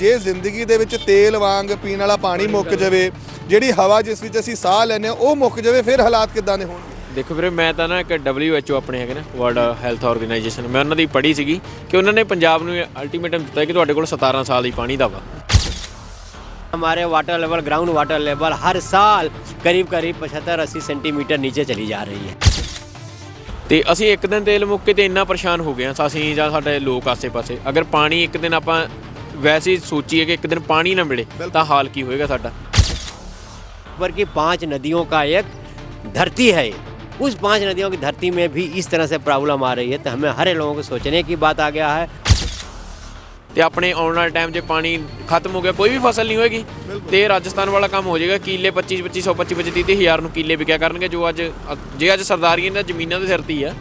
ਜੇ ਜ਼ਿੰਦਗੀ ਦੇ ਵਿੱਚ ਤੇਲ ਵਾਂਗ ਪੀਣ ਵਾਲਾ ਪਾਣੀ ਮੁੱਕ ਜਾਵੇ ਜਿਹੜੀ ਹਵਾ ਜਿਸ ਵਿੱਚ ਅਸੀਂ ਸਾਹ ਲੈਂਦੇ ਹਾਂ ਉਹ ਮੁੱਕ ਜਾਵੇ ਫਿਰ ਹਾਲਾਤ ਕਿੱਦਾਂ ਦੇ ਹੋਣਗੇ ਦੇਖੋ ਵੀਰੇ ਮੈਂ ਤਾਂ ਨਾ ਇੱਕ WHO ਆਪਣੇ ਹੈਗੇ ਨਾ ਵਰਲਡ ਹੈਲਥ ਆਰਗੇਨਾਈਜੇਸ਼ਨ ਮੈਂ ਉਹਨਾਂ ਦੀ ਪੜ੍ਹੀ ਸੀਗੀ ਕਿ ਉਹਨਾਂ ਨੇ ਪੰਜਾਬ ਨੂੰ ਅਲਟੀਮੇਟਮ ਦਿੱਤਾ ਕਿ ਤੁਹਾਡੇ ਕੋਲ 17 ਸਾਲ ਹੀ ਪਾਣੀ ਦਾ ਵਾ हमारे water level ground water level हर साल करीब करीब पचहत्तर अस्सी सेंटीमीटर नीचे चली जा रही है ਤੇ ਅਸੀਂ ਇੱਕ ਦਿਨ ਤੇਲ ਮੁੱਕ ਕੇ ਤੇ ਇੰਨਾ ਪਰੇਸ਼ਾਨ ਹੋ ਗਏ ਹਾਂ ਅਸੀਂ ਜਾਂ ਸਾਡੇ ਲੋਕ ਆਸੇ-ਪਾਸੇ ਅਗਰ ਪਾਣੀ ਇੱਕ ਦਿਨ ਆਪਾਂ ਵੈਸੇ ਹੀ ਸੋਚੀਏ ਕਿ ਇੱਕ ਦਿਨ ਪਾਣੀ ਨਾ ਮਿਲੇ ਤਾਂ ਹਾਲ ਕੀ ਹੋਏਗਾ ਸਾਡਾ ऊपर की पांच नदियों का एक धरती है उस पांच नदियों की धरती में भी इस तरह से प्रॉब्लम आ रही है तो हमें हर लोगों को सोचने की बात आ गया है ਤੇ ਆਪਣੇ ਆਉਣ ਵਾਲੇ ਟਾਈਮ 'ਚ ਪਾਣੀ ਖਤਮ ਹੋ ਗਿਆ ਕੋਈ ਵੀ ਫਸਲ ਨਹੀਂ ਹੋਏਗੀ ਤੇ ਰਾਜਸਥਾਨ ਵਾਲਾ ਕੰਮ ਹੋ ਜਾਏਗਾ ਕੀਲੇ 25 2500 25 25 30 ਹਜ਼ਾਰ ਨੂੰ ਕੀਲੇ ਵਿਕਿਆ ਕਰਨਗੇ ਜੋ ਅੱਜ ਜੇ ਅੱਜ ਸਰਦਾਰੀਆਂ ਦਾ ਜ਼ਮੀਨਾਂ ਦੇ ਸਿਰ ਤੇ ਹੀ ਆ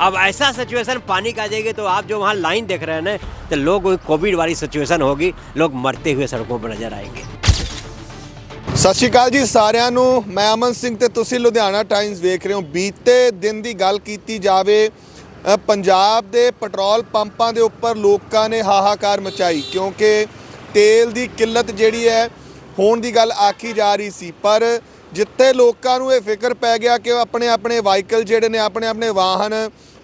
अब ऐसा सिचुएशन पानी का आ जाएगी तो आप जो वहाँ लाइन देख रहे हैं ना तो लोग कोविड वाली सिचुएशन होगी लोग मरते हुए सड़कों पर नजर आएंगे ਸਤਿ ਸ਼੍ਰੀ ਅਕਾਲ ਜੀ ਸਾਰਿਆਂ ਨੂੰ ਮੈਂ ਅਮਨ ਸਿੰਘ ਤੇ ਤੁਸੀਂ ਲੁਧਿਆਣਾ ਟਾਈਮਜ਼ ਵੇਖ ਰਹੇ ਹੋ ਬੀਤੇ ਦਿਨ ਦੀ ਗੱਲ ਕੀਤੀ ਜਾਵੇ ਅ, ਪੰਜਾਬ ਦੇ ਪੈਟਰੋਲ ਪੰਪਾਂ ਦੇ ਉੱਪਰ ਲੋਕਾਂ ਨੇ ਹਾਹਾਕਾਰ ਮਚਾਈ ਕਿਉਂਕਿ ਤੇਲ ਦੀ ਕਿੱਲਤ ਜਿਹੜੀ ਹੈ ਹੋਣ ਦੀ ਗੱਲ ਆਖੀ ਜਾ ਰਹੀ ਸੀ ਪਰ ਜਿੱਥੇ ਲੋਕਾਂ ਨੂੰ ਇਹ ਫਿਕਰ ਪੈ ਗਿਆ ਕਿ ਉਹ ਆਪਣੇ ਆਪਣੇ ਵਾਹੀਕਲ ਜਿਹੜੇ ਨੇ ਆਪਣੇ ਆਪਣੇ ਵਾਹਨ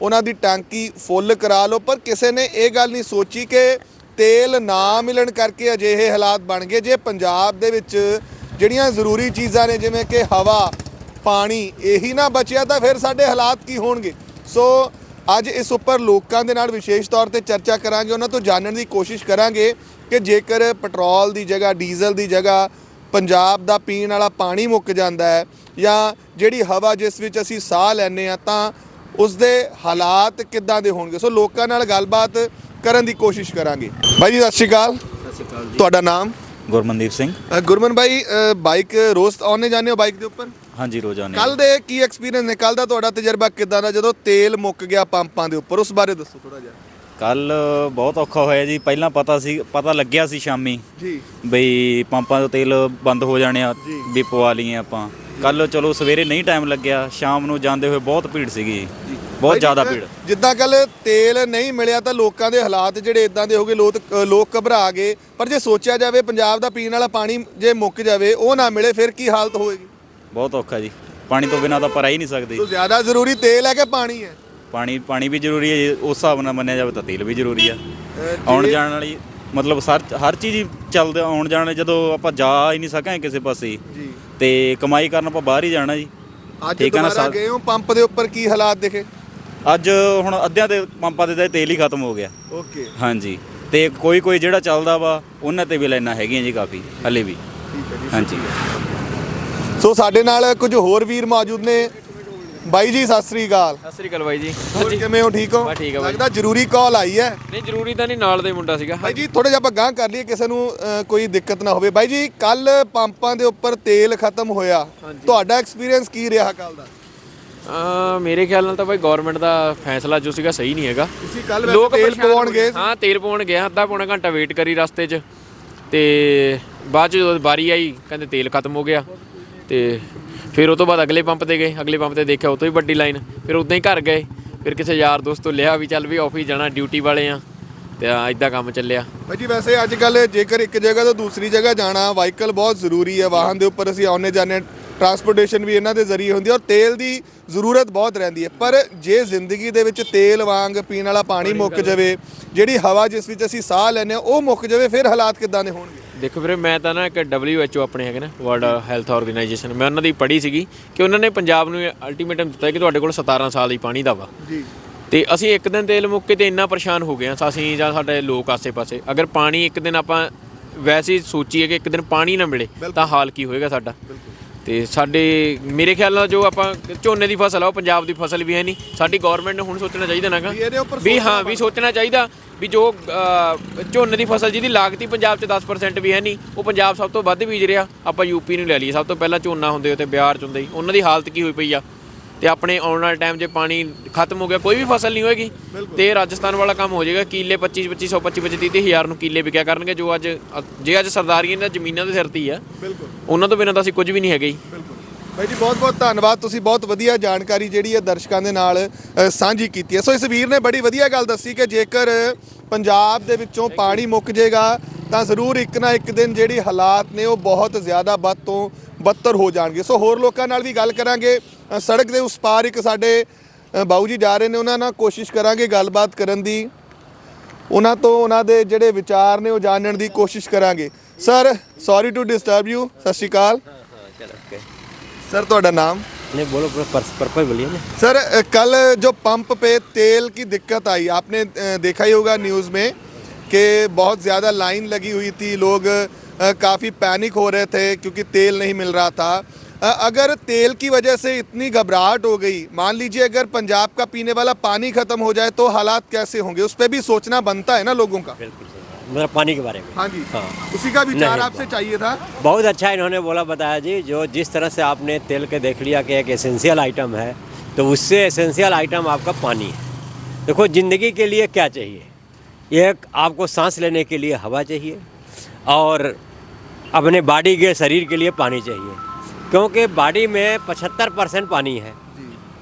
ਉਹਨਾਂ ਦੀ ਟੈਂਕੀ ਫੁੱਲ ਕਰਾ ਲਓ। ਪਰ ਕਿਸੇ ਨੇ ਇਹ ਗੱਲ ਨਹੀਂ ਸੋਚੀ ਕਿ ਤੇਲ ਨਾ ਮਿਲਣ ਕਰਕੇ ਅਜਿਹੇ ਹਾਲਾਤ ਬਣ ਗਏ। ਜੇ ਪੰਜਾਬ ਦੇ ਵਿੱਚ ਜਿਹੜੀਆਂ ਜ਼ਰੂਰੀ ਚੀਜ਼ਾਂ ਨੇ, ਜਿਵੇਂ ਕਿ ਹਵਾ, ਪਾਣੀ, ਇਹੀ ਨਾ ਬਚਿਆ ਤਾਂ ਫਿਰ ਸਾਡੇ ਹਾਲਾਤ ਕੀ ਹੋਣਗੇ? ਸੋ ਅੱਜ ਇਸ ਉੱਪਰ ਲੋਕਾਂ ਦੇ ਨਾਲ ਵਿਸ਼ੇਸ਼ ਤੌਰ ਤੇ ਚਰਚਾ ਕਰਾਂਗੇ। ਉਹਨਾਂ ਤੋਂ ਜਾਣਨ ਦੀ ਕੋਸ਼ਿਸ਼ ਕਰਾਂਗੇ ਕਿ ਜੇਕਰ ਪੈਟਰੋਲ ਦੀ ਜਗ੍ਹਾ, ਡੀਜ਼ਲ ਦੀ ਜਗ੍ਹਾ ਪੰਜਾਬ ਦਾ ਪੀਣ ਵਾਲਾ ਪਾਣੀ ਮੁੱਕ ਜਾਂਦਾ ਹੈ ਜਾਂ ਜਿਹੜੀ ਹਵਾ ਜਿਸ ਵਿੱਚ ਅਸੀਂ ਸਾਹ ਲੈਂਦੇ ਆ ਤਾਂ ਉਸ ਦੇ ਹਾਲਾਤ ਕਿੱਦਾਂ ਦੇ ਹੋਣਗੇ? ਸੋ ਲੋਕਾਂ ਨਾਲ ਗੱਲਬਾਤ ਕਰਨ ਦੀ ਕੋਸ਼ਿਸ਼ ਕਰਾਂਗੇ। ਬਾਈ ਜੀ ਸਤਿ ਸ਼੍ਰੀ ਅਕਾਲ। ਤੁਹਾਡਾ ਨਾਮ? ਗੁਰਮਨਦੀਪ ਸਿੰਘ। ਅ, ਗੁਰਮਨ ਭਾਈ ਅ, ਬਾਈਕ ਰੋਜ਼ ਆਉਣੇ ਜਾਂਦੇ ਹੋ ਬਾਈਕ ਦੇ ਉੱਪਰ? ਹਾਂਜੀ ਰੋਜ਼ਾਨਾ ਕੱਲ ਦੇ ਕੀ ਐਕਸਪੀਰੀਅੰਸ ਨੇ? ਕੱਲ ਦਾ ਤੁਹਾਡਾ ਤਜਰਬਾ ਕਿਦਾਂ ਦਾ? ਜਦੋਂ ਤੇਲ ਮੁੱਕ ਗਿਆ ਪੰਪਾਂ ਦੇ ਉੱਪਰ ਉਸ ਬਾਰੇ ਦੱਸੋ ਥੋੜਾ ਜਿਹਾ। ਕੱਲ ਬਹੁਤ ਔਖਾ ਹੋਇਆ ਜੀ। ਪਹਿਲਾਂ ਪਤਾ ਸੀ ਪਤਾ ਲੱਗਿਆ ਸੀ ਸ਼ਾਮੀ ਜੀ। ਬਈ ਪੰਪਾਂ ਤੋਂ ਤੇਲ ਬੰਦ ਹੋ ਜਾਣੇ ਆ ਵੀ ਪਵਾ ਲਈਏ ਆਪਾਂ। ਕੱਲ ਚਲੋ ਸਵੇਰੇ ਨਹੀਂ ਟਾਈਮ ਲੱਗਿਆ ਸ਼ਾਮ ਨੂੰ ਜਾਂਦੇ ਹੋਏ ਬਹੁਤ ਭੀੜ ਸੀਗੀ ਬਹੁਤ ਜ਼ਿਆਦਾ ਭੀੜ। ਜਿੱਦਾਂ ਕੱਲ ਤੇਲ ਨਹੀਂ ਮਿਲਿਆ ਤਾਂ ਲੋਕਾਂ ਦੇ ਹਾਲਾਤ ਜਿਹੜੇ ਇਦਾਂ ਦੇ ਹੋ ਗਏ ਲੋਕ ਘਬਰਾ ਗਏ। ਪਰ ਜੇ ਸੋਚਿਆ ਜਾਵੇ ਪੰਜਾਬ ਦਾ ਪੀਣ ਵਾਲਾ ਪਾਣੀ ਜੇ ਮੁੱਕ ਜਾਵੇ ਉਹ ਨਾ ਮਿਲੇ ਫਿਰ ਕੀ ਹਾਲਤ ਹੋਏਗੀ? ਬਹੁਤ ਔਖਾ ਜੀ। ਪਾਣੀ ਤੋਂ ਬਿਨਾਂ ਤਾਂ ਆਪਾਂ ਰਹਿ ਹੀ ਨਹੀਂ ਸਕਦੇ। ਸੋ ਜ਼ਿਆਦਾ ਜ਼ਰੂਰੀ ਤੇਲ ਹੈ ਕਿ ਪਾਣੀ ਹੈ? ਪਾਣੀ ਪਾਣੀ ਵੀ ਜ਼ਰੂਰੀ ਹੈ ਜੀ, ਉਸ ਹਿਸਾਬ ਨਾਲ ਮੰਨਿਆ ਜਾਵੇ ਤਾਂ ਤੇਲ ਵੀ ਜ਼ਰੂਰੀ ਆ। ਆਉਣ ਜਾਣ ਵਾਲੀ ਮਤਲਬ ਸਰ ਹਰ ਚੀਜ਼ ਹੀ ਚੱਲਦਾ ਆਉਣ ਜਾਣ ਜਦੋਂ ਆਪਾਂ ਜਾ ਹੀ ਨਹੀਂ ਸਕਾਂਗੇ ਕਿਸੇ ਪਾਸੇ। ਜੀ। ਤੇ ਕਮਾਈ ਕਰਨ ਆਪਾਂ ਬਾਹਰ ਹੀ ਜਾਣਾ ਜੀ। ਅੱਜ ਠੀਕ ਹੈ ਨਾ ਦੁਬਾਰਾ ਸਰ? ਗਏ ਹੋ ਪੰਪ ਦੇ ਉੱਪਰ ਕੀ ਹਾਲਾਤ ਦਿਖੇ? ਅੱਜ ਹੁਣ ਅੱਧਿਆਂ ਦੇ ਪੰਪਾਂ ਦੇ ਤਾਂ ਤੇਲ ਹੀ ਖਤਮ ਹੋ ਗਿਆ। ਓਕੇ। ਹਾਂਜੀ। ਤੇ ਕੋਈ ਕੋਈ ਜਿਹੜਾ ਚੱਲਦਾ ਵਾ ਉਹਨਾਂ ਤੇ ਵੀ ਲਾਈਨਾਂ ਹੈਗੀਆਂ ਜੀ ਕਾਫੀ ਹਲੇ ਵੀ। ਠੀਕ ਹੈ ਜੀ ਹਾਂਜੀ। ਸੋ ਸਾਡੇ ਨਾਲ ਕੁਝ ਹੋਰ ਵੀਰ ਮੌਜੂਦ ਨੇ। ਬਾਈ ਜੀ ਸਤਿ ਸ੍ਰੀ ਅਕਾਲ। ਸਤਿ ਸ੍ਰੀ ਅਕਾਲ ਬਾਈ ਜੀ। ਹੋਰ ਕਿਵੇਂ ਹੋ ਠੀਕ ਹੋ? ਬਸ ਠੀਕ ਆ ਬਾਈ। ਲੱਗਦਾ ਜ਼ਰੂਰੀ ਕਾਲ ਆਈ ਹੈ। ਨਹੀਂ ਜ਼ਰੂਰੀ ਤਾਂ ਨਹੀਂ ਨਾਲ ਦੇ ਮੁੰਡਾ ਸੀਗਾ। ਬਾਈ ਜੀ ਥੋੜਾ ਜਿਹਾ ਆਪਾਂ ਗਾਂਹ ਕਰ ਲਈਏ ਕਿਸੇ ਨੂੰ ਕੋਈ ਦਿੱਕਤ ਨਾ ਹੋਵੇ। ਬਾਈ ਜੀ ਕੱਲ ਪੰਪਾਂ ਦੇ ਉੱਪਰ ਤੇਲ ਖਤਮ ਹੋਇਆ। ਤੁਹਾਡਾ ਐਕਸਪੀਰੀਅੰਸ ਕੀ ਰਿਹਾ ਕੱਲ ਦਾ? ਆ ਮੇਰੇ ਖਿਆਲ ਨਾਲ ਤਾਂ ਬਾਈ ਗਵਰਨਮੈਂਟ ਦਾ ਫੈਸਲਾ ਜੋ ਸੀਗਾ ਸਹੀ ਨਹੀਂ ਹੈਗਾ। ਤੁਸੀਂ ਕੱਲ ਲੋਕ ਤੇਲ ਪਰੇਸ਼ਾਨ ਪਵਾਉਣ ਹੋ ਗਏ ਹਾਂ ਤੇਲ ਪਵਾਉਣ ਗਿਆ ਅੱਧਾ ਪੌਣਾ ਘੰਟਾ ਵੇਟ ਕਰੀ ਰਸਤੇ 'ਚ। ਤੇ ਬਾਅਦ 'ਚ ਜਦੋਂ ਵਾਰੀ ਆਈ ਕਹਿੰਦੇ ਤੇਲ ਖਤਮ ਹੋ ਗਿਆ। ਤੇ ਫਿਰ ਉਹ ਤੋਂ ਬਾਅਦ ਅਗਲੇ ਪੰਪ ਤੇ ਗਏ ਅਗਲੇ ਪੰਪ ਤੇ ਦੇਖਿਆ ਉਹ ਤੋਂ ਵੀ ਵੱਡੀ ਲਾਈਨ ਫਿਰ ਉਦਾਂ ਹੀ ਘਰ ਗਏ ਫਿਰ ਕਿਸੇ ਯਾਰ ਦੋਸਤ ਤੋਂ ਲਿਆ ਵੀ ਚੱਲ ਵੀ ਆਫਿਸ ਜਾਣਾ ਡਿਊਟੀ ਵਾਲੇ ਆ ਤੇ ਇਦਾਂ ਕੰਮ ਚੱਲਿਆ। ਬਾਈ ਜੀ ਵੈਸੇ ਅੱਜ ਕੱਲ ਜੇਕਰ ਇੱਕ ਜਗ੍ਹਾ ਤੋਂ ਦੂਸਰੀ ਜਗ੍ਹਾ ਜਾਣਾ ਵਾਹੀਕਲ ਬਹੁਤ ਜ਼ਰੂਰੀ ਹੈ ਵਾਹਨ ਦੇ ਉੱਪਰ ਅਸੀਂ ਆਉਨੇ ਜਾਂਦੇ ਟਰਾਂਸਪੋਰਟੇਸ਼ਨ ਵੀ ਇਹਨਾਂ ਦੇ ਜ਼ਰੀਏ ਹੁੰਦੀ ਹੈ ਔਰ ਤੇਲ ਦੀ ਜ਼ਰੂਰਤ ਬਹੁਤ ਰਹਿੰਦੀ ਹੈ। ਪਰ ਜੇ ਜ਼ਿੰਦਗੀ ਦੇ ਵਿੱਚ ਤੇਲ ਵਾਂਗ ਪੀਣ ਵਾਲਾ ਪਾਣੀ ਮੁੱਕ ਜਾਵੇ ਜਿਹੜੀ ਹਵਾ ਜਿਸ ਵਿੱਚ ਅਸੀਂ ਸਾਹ ਹਾਂ ਉਹ ਮੁੱਕ ਜਾਵੇ ਫਿਰ ਹਾਲਾਤ ਕਿੱਦਾਂ ਦੇ ਹੋਣਗੇ? ਦੇਖੋ ਵੀਰੇ ਮੈਂ ਤਾਂ ਨਾ ਇੱਕ WHO ਆਪਣੇ ਹੈਗੇ ਨਾ ਵਰਲਡ ਹੈਲਥ ਆਰਗੇਨਾਈਜੇਸ਼ਨ ਮੈਂ ਉਹਨਾਂ ਦੀ ਪੜ੍ਹੀ ਸੀਗੀ ਕਿ ਉਹਨਾਂ ਨੇ ਪੰਜਾਬ ਨੂੰ ਅਲਟੀਮੇਟਮ ਦਿੱਤਾ ਕਿ ਤੁਹਾਡੇ ਕੋਲ 17 ਸਾਲ ਹੀ ਪਾਣੀ ਦਾ ਵਾ। ਜੀ। ਤੇ ਅਸੀਂ ਇੱਕ ਦਿਨ ਤੇਲ ਮੁੱਕ ਕੇ ਤੇ ਇੰਨਾ ਪਰੇਸ਼ਾਨ ਹੋ ਗਏ ਹਾਂ ਅਸੀਂ ਜਾਂ ਸਾਡੇ ਲੋਕ ਆਸੇ-ਪਾਸੇ ਅਗਰ ਪਾਣੀ ਇੱਕ ਦਿਨ ਆਪਾਂ ਵੈਸੇ ਹੀ ਸੋਚੀਏ ਕਿ ਇੱਕ ਦਿਨ ਪਾਣੀ ਨਾ ਮਿਲੇ ਤਾਂ ਹਾਲ ਕੀ ਹੋਏਗਾ ਸਾਡਾ? ਤੇ ਸਾਡੇ ਮੇਰੇ ਖਿਆਲ ਨਾਲ ਜੋ ਆਪਾਂ ਝੋਨੇ ਦੀ ਫਸਲ ਆ ਉਹ ਪੰਜਾਬ ਦੀ ਫਸਲ ਵੀ ਹੈ ਨਹੀਂ। ਸਾਡੀ ਗਵਰਨਮੈਂਟ ਨੂੰ ਹੁਣ ਸੋਚਣਾ ਚਾਹੀਦਾ ਨਾਗਾ ਵੀ ਹਾਂ ਵੀ ਸੋਚਣਾ ਚਾਹੀਦਾ ਵੀ ਜੋ ਝੋਨੇ ਦੀ ਫਸਲ ਜਿਹਦੀ ਲਾਗਤ ਪੰਜਾਬ 'ਚ 10% ਵੀ ਹੈ ਨਹੀਂ ਉਹ ਪੰਜਾਬ ਸਭ ਤੋਂ ਵੱਧ ਬੀਜ ਰਿਹਾ। ਆਪਾਂ ਯੂਪੀ ਨੂੰ ਲੈ ਲਈਏ। ਸਭ ਤੋਂ ਪਹਿਲਾਂ ਝੋਨਾ ਹੁੰਦੇ ਉੱਤੇ ਬਿਹਾਰ ਚ ਹੁੰਦੇ ਉਹਨਾਂ ਦੀ ਹਾਲਤ ਕੀ ਹੋਈ ਪਈ ਆ? ਤੇ ਆਪਣੇ ਆਉਣ ਵਾਲੇ ਟਾਈਮ 'ਚ ਪਾਣੀ ਖਤਮ ਹੋ ਗਿਆ ਕੋਈ ਵੀ ਫਸਲ ਨਹੀਂ ਹੋਏਗੀ। ਤੇ ਰਾਜਸਥਾਨ ਵਾਲਾ ਕੰਮ ਹੋ ਜਾਏਗਾ ਕੀਲੇ 25 2500 25 25 30 ਹਜ਼ਾਰ ਨੂੰ ਕੀਲੇ ਵਿਕਿਆ ਕਰਨਗੇ ਜੋ ਅੱਜ ਜੇ ਅੱਜ ਸਰਦਾਰੀਆਂ ਦਾ ਜ਼ਮੀਨਾਂ ਦੇ ਸਿਰ ਤੇ ਹੀ ਆ ਬਿਲਕੁਲ। ਉਹਨਾਂ ਤੋਂ ਬਿਨਾਂ ਤਾਂ ਅਸੀਂ ਕੁਝ ਵੀ ਨਹੀਂ ਹੈਗੇ ਜੀ। ਬਿਲਕੁਲ। ਬਾਈ ਜੀ ਬਹੁਤ ਬਹੁਤ ਧੰਨਵਾਦ ਤੁਸੀਂ ਬਹੁਤ ਵਧੀਆ ਜਾਣਕਾਰੀ ਜਿਹੜੀ ਹੈ ਦਰਸ਼ਕਾਂ ਦੇ ਨਾਲ ਸਾਂਝੀ ਕੀਤੀ ਹੈ। ਸੋ ਇਸ ਵੀਰ ਨੇ ਬੜੀ ਵਧੀਆ ਗੱਲ ਦੱਸੀ ਕਿ ਜੇਕਰ ਪੰਜਾਬ ਦੇ ਵਿੱਚੋਂ ਪਾਣੀ ਮੁੱਕ ਜਾਏਗਾ ਤਾਂ ਜ਼ਰੂਰ ਇੱਕ ਨਾ ਇੱਕ ਦਿਨ ਜਿਹੜੀ ਹਾਲਾਤ ਨੇ ਉਹ ਬਹੁਤ ਜ਼ਿਆਦਾ ਵੱਧ ਤੋਂ ਬੱਤਰ ਹੋ ਜਾਣਗੇ ਸੋ ਹੋਰ ਲੋਕਾਂ ਨਾਲ ਵੀ ਗੱਲ ਕਰਾਂਗੇ ਅ, ਸੜਕ ਦੇ ਉਸ ਪਾਰ ਇੱਕ ਸਾਡੇ ਅ, ਬਾਊ ਜੀ ਜਾ ਰਹੇ ਨੇ ਉਹਨਾਂ ਨਾਲ ਕੋਸ਼ਿਸ਼ ਕਰਾਂਗੇ ਗੱਲਬਾਤ ਕਰਨ ਦੀ ਉਹਨਾਂ ਤੋਂ ਉਹਨਾਂ ਦੇ ਜਿਹੜੇ ਵਿਚਾਰ ਨੇ ਉਹ ਜਾਣਨ ਦੀ ਕੋਸ਼ਿਸ਼ ਕਰਾਂਗੇ sir sorry to disturb you Sat Sri Akal चलो सर ਤੁਹਾਡਾ ਨਾਮ नहीं बोलो पर, पर, पर बोलिए ना सर कल जो पंप पे तेल की दिक्कत आई आपने अ, देखा ही होगा न्यूज़ में कि बहुत ज़्यादा लाइन लगी हुई थी लोग काफ़ी पैनिक हो रहे थे क्योंकि तेल नहीं मिल रहा था। अगर तेल की वजह से इतनी घबराहट हो गई मान लीजिए अगर पंजाब का पीने वाला पानी ख़त्म हो जाए तो हालात कैसे होंगे? उस पर भी सोचना बनता है ना लोगों का? बिल्कुल मतलब पानी के बारे में। हाँ जी। हाँ। उसी का विचार आपसे चाहिए था। बहुत अच्छा इन्होंने बोला बताया जी जो जिस तरह से आपने तेल के देख लिया कि एक एसेंशियल आइटम है तो उससे एसेंशियल आइटम आपका पानी है। देखो ज़िंदगी के लिए क्या चाहिए? एक आपको सांस लेने के लिए हवा चाहिए और अपने बॉडी के शरीर के लिए पानी चाहिए। क्योंकि बॉडी में पचहत्तर परसेंट पानी है।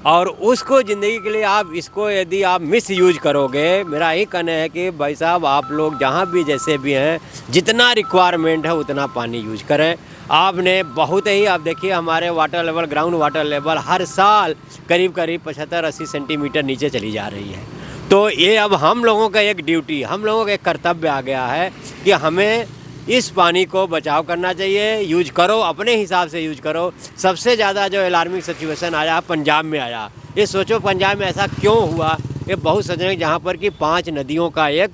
और उसको ज़िंदगी के लिए आप इसको यदि आप मिस यूज़ करोगे मेरा यही कहना है कि भाई साहब आप लोग जहाँ भी जैसे भी हैं जितना रिक्वायरमेंट है उतना पानी यूज़ करें। आपने बहुत ही आप देखिए हमारे water level ground water level हर साल करीब करीब पचहत्तर अस्सी सेंटीमीटर नीचे चली जा रही है। तो ये अब हम लोगों का एक ड्यूटी हम लोगों का एक कर्तव्य आ गया है कि हमें इस पानी को बचाव करना चाहिए। यूज़ करो, अपने हिसाब से यूज़ करो। सबसे ज़्यादा जो अलार्मिंग सिचुएशन आया, पंजाब में आया। ये सोचो, पंजाब में ऐसा क्यों हुआ? ये बहुत सजन जहाँ पर कि पाँच नदियों का एक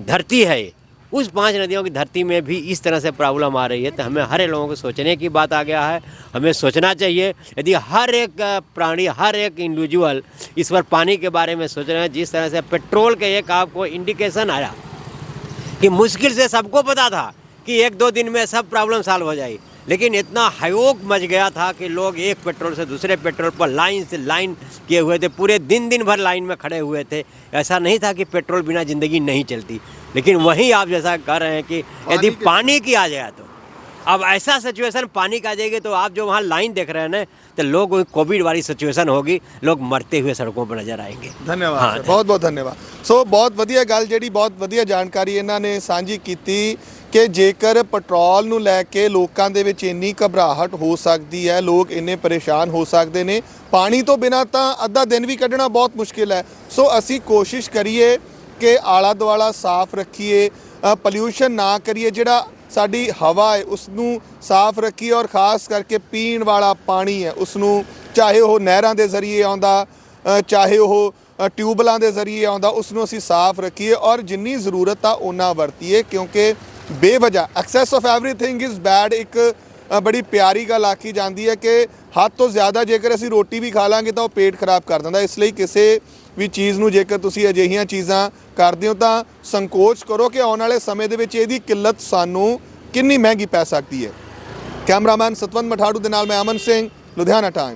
धरती है उस पाँच नदियों की धरती में भी इस तरह से प्रॉब्लम आ रही है। तो हमें हर लोगों को सोचने की बात आ गया है। हमें सोचना चाहिए, यदि हर एक प्राणी, हर एक इंडिविजुअल इस पर पानी के बारे में सोच रहे हैं, जिस तरह से पेट्रोल के एक आपको इंडिकेशन आया कि मुश्किल से सबको पता था। कि एक दो दिन में सब प्रॉब्लम सॉल्व हो जाएगी लेकिन इतना हयोग मच गया था कि लोग एक पेट्रोल से दूसरे पेट्रोल पर लाइन से लाइन किए हुए थे पूरे दिन दिन भर लाइन में खड़े हुए थे ऐसा नहीं था कि पेट्रोल बिना ज़िंदगी नहीं चलती लेकिन वहीं आप जैसा कह रहे हैं कि यदि के- पानी की आ जाए तो अब ऐसा सिचुएशन पानी का आ जाएगी तो आप जो वहाँ लाइन देख रहे हैं ना तो लोग कोविड वाली सिचुएशन होगी लोग मरते हुए सड़कों पर नजर आएंगे ਧੰਨਵਾਦ ਹਾਂ, ਸਰ ਬਹੁਤ ਬਹੁਤ ਧੰਨਵਾਦ ਸੋ ਬਹੁਤ ਵਧੀਆ ਗੱਲ ਜਿਹੜੀ ਬਹੁਤ ਵਧੀਆ ਜਾਣਕਾਰੀ ਇਹਨਾਂ ਨੇ ਸਾਂਝੀ ਕੀਤੀ ਕਿ ਜੇਕਰ ਪੈਟਰੋਲ ਨੂੰ ਲੈ ਕੇ ਲੋਕਾਂ ਦੇ ਵਿੱਚ ਇੰਨੀ ਘਬਰਾਹਟ ਹੋ ਸਕਦੀ ਹੈ ਲੋਕ ਇੰਨੇ ਪਰੇਸ਼ਾਨ ਹੋ ਸਕਦੇ ਨੇ। ਪਾਣੀ ਤੋਂ ਬਿਨਾ ਤਾਂ ਅੱਧਾ ਦਿਨ ਵੀ ਕੱਢਣਾ ਬਹੁਤ ਮੁਸ਼ਕਿਲ ਹੈ। ਸੋ ਅਸੀਂ ਕੋਸ਼ਿਸ਼ ਕਰੀਏ ਕਿ ਆਲਾ ਦੁਆਲਾ ਸਾਫ਼ ਰੱਖੀਏ ਪੋਲਿਊਸ਼ਨ ਨਾ ਕਰੀਏ ਜਿਹੜਾ ਸਾਡੀ ਹਵਾ ਹੈ ਉਸ ਨੂੰ ਸਾਫ਼ ਰੱਖੀਏ ਔਰ ਖਾਸ ਕਰਕੇ ਪੀਣ ਵਾਲਾ ਪਾਣੀ ਹੈ ਉਸ ਨੂੰ ਚਾਹੇ ਉਹ ਨਹਿਰਾਂ ਦੇ ਜ਼ਰੀਏ ਆਉਂਦਾ ਚਾਹੇ ਉਹ ਅ, ਟਿਊਬਲਾਂ ਦੇ ਜ਼ਰੀਏ ਆਉਂਦਾ ਉਸ ਨੂੰ ਅਸੀਂ ਸਾਫ਼ ਰੱਖੀਏ ਔਰ ਜਿੰਨੀ ਜ਼ਰੂਰਤ ਆ ਉਹਨਾਂ ਵਰਤੀਏ ਕਿਉਂਕਿ ਬੇਵਜ੍ਹਾ excess of everything is bad ਇੱਕ ਬੜੀ ਪਿਆਰੀ ਗੱਲ ਆਖੀ ਜਾਂਦੀ ਹੈ ਕਿ ਹੱਦ ਤੋਂ ਜ਼ਿਆਦਾ ਜੇਕਰ ਅਸੀਂ ਰੋਟੀ ਵੀ ਖਾ ਲਾਂਗੇ ਤਾਂ ਉਹ ਪੇਟ ਖਰਾਬ ਕਰ ਦਿੰਦਾ। ਇਸ ਲਈ ਕਿਸੇ ਵੀ ਚੀਜ਼ ਨੂੰ ਜੇਕਰ ਤੁਸੀਂ ਅਜਿਹੀਆਂ ਚੀਜ਼ਾਂ ਕਰਦੇ ਹੋ ਤਾਂ ਸੰਕੋਚ ਕਰੋ ਕਿ ਆਉਣ ਵਾਲੇ ਸਮੇਂ ਦੇ ਵਿੱਚ ਇਹਦੀ ਕਿੱਲਤ ਸਾਨੂੰ ਕਿੰਨੀ ਮਹਿੰਗੀ ਪੈ ਸਕਦੀ ਹੈ। ਕੈਮਰਾਮੈਨ ਸਤਵੰਤ ਮਠਾੜੂ ਦੇ ਨਾਲ ਮੈਂ ਅਮਨ ਸਿੰਘ, ਲੁਧਿਆਣਾ ਟਾਈਮ